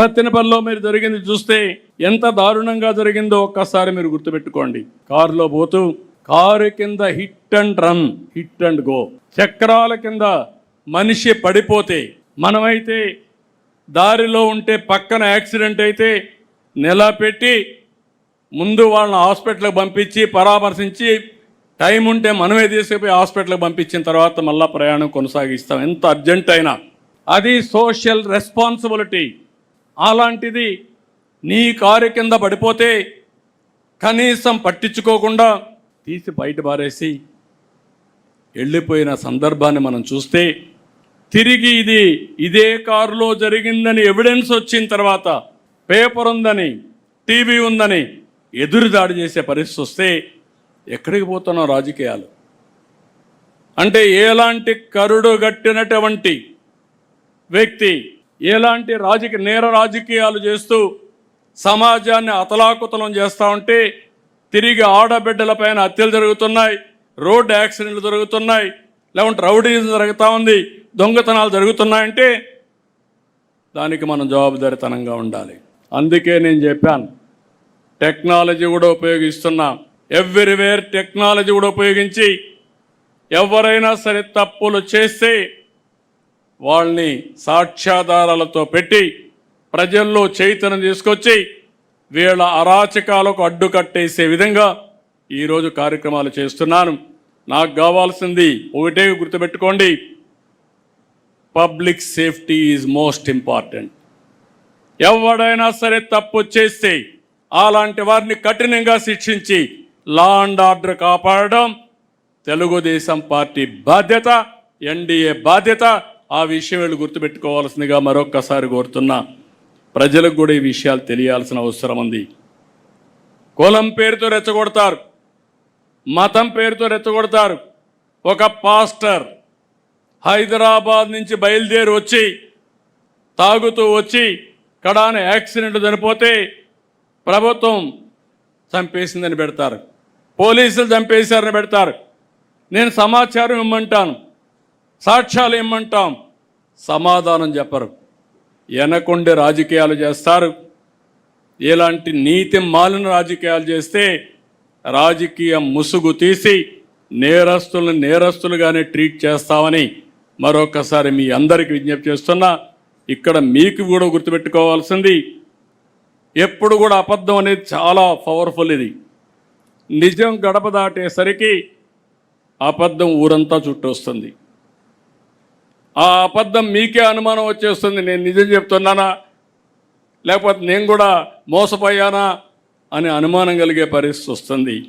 సత్తెనపల్లిలో మీరు జరిగింది చూస్తే ఎంత దారుణంగా జరిగిందో ఒక్కసారి మీరు గుర్తుపెట్టుకోండి. కారులో పోతూ కారు కింద hit and run hit and go. చక్రాల కింద మనిషి పడిపోతే మనమైతే దారిలో ఉంటే పక్కన యాక్సిడెంట్ అయితే నిలబెట్టి ముందు వాళ్ళని హాస్పిటల్కి పంపించి పరామర్శించి టైం ఉంటే మనమే తీసుకుపోయి హాస్పిటల్కి పంపించిన తర్వాత మళ్ళీ ప్రయాణం కొనసాగిస్తాం. ఎంత అర్జెంట్ అయినా. అది సోషల్ రెస్పాన్సిబిలిటీ. అలాంటిది నీ కారు కింద పడిపోతే కనీసం పట్టించుకోకుండా తీసి బయట పారేసి వెళ్ళిపోయిన సందర్భాన్ని మనం చూస్తే తిరిగి ఇది ఇదే కారులో జరిగిందని ఎవిడెన్స్ వచ్చిన తర్వాత పేపర్ ఉందని టీవీ ఉందని ఎదురుదాడి చేసే పరిస్థితి వస్తే ఎక్కడికి పోతున్నాం రాజకీయాలు? అంటే ఎలాంటి కరుడు గట్టినటువంటి వ్యక్తి ఎలాంటి రాజకీయ నేర రాజకీయాలు చేస్తూ సమాజాన్ని అతలాకుతలం చేస్తూ ఉంటే తిరిగి ఆడబిడ్డలపైన హత్యలు జరుగుతున్నాయి రోడ్డు యాక్సిడెంట్లు జరుగుతున్నాయి లేకుంటే రౌడీజం జరుగుతూ ఉంది దొంగతనాలు జరుగుతున్నాయంటే దానికి మనం జవాబుదారితనంగా ఉండాలి. అందుకే నేను చెప్పాను టెక్నాలజీ కూడా ఉపయోగిస్తున్నాం. ఎవ్రీవేర్ టెక్నాలజీ కూడా ఉపయోగించి ఎవరైనా సరే తప్పులు చేస్తే వాళ్ళని సాక్ష్యాధారాలతో పెట్టి ప్రజల్లో చైతన్యం తీసుకొచ్చి వీళ్ళ అరాచకాలకు అడ్డుకట్టేసే విధంగా ఈరోజు కార్యక్రమాలు చేస్తున్నాను. నాకు కావాల్సింది ఒకటే గుర్తుపెట్టుకోండి. Public safety is most important. ఎవడైనా సరే తప్పు చేస్తే అలాంటి వారిని కఠినంగా శిక్షించి లా అండ్ ఆర్డర్ కాపాడడం తెలుగుదేశం పార్టీ బాధ్యత ఎన్డీఏ బాధ్యత ఆ విషయం వీళ్ళు గుర్తుపెట్టుకోవాల్సిందిగా మరొక్కసారి కోరుతున్నా ప్రజలకు కూడా ఈ విషయాలు తెలియాల్సిన అవసరం ఉంది. కులం పేరుతో రెచ్చగొడతారు మతం పేరుతో రెచ్చగొడతారు. ఒక పాస్టర్ హైదరాబాద్ నుంచి బయలుదేరి వచ్చి తాగుతూ వచ్చి కడాన యాక్సిడెంట్ చనిపోతే ప్రభుత్వం చంపేసిందని పెడతారు. పోలీసులు చంపేశారని పెడతారు. నేను సమాచారం ఇమ్మంటాను. సాక్ష్యాలు ఏమంటాం? సమాధానం చెప్పరు. వెనకుండే రాజకీయాలు చేస్తారు. ఇలాంటి నీతి మాలిన రాజకీయాలు చేస్తే రాజకీయ ముసుగు తీసి నేరస్తులను నేరస్తులుగానే ట్రీట్ చేస్తామని మరొకసారి మీ అందరికీ విజ్ఞప్తి చేస్తున్నా ఇక్కడ మీకు కూడా గుర్తుపెట్టుకోవాల్సింది ఎప్పుడు కూడా అబద్ధం అనేది చాలా పవర్ఫుల్ ఇది. నిజం గడప దాటేసరికి అబద్ధం ఊరంతా చుట్టొస్తుంది. ఆ అబద్ధం మీకే అనుమానం వచ్చేస్తుంది నేను నిజం చెప్తున్నానా? లేకపోతే నేను కూడా మోసపోయానా? అని అనుమానం కలిగే పరిస్థితి వస్తుంది.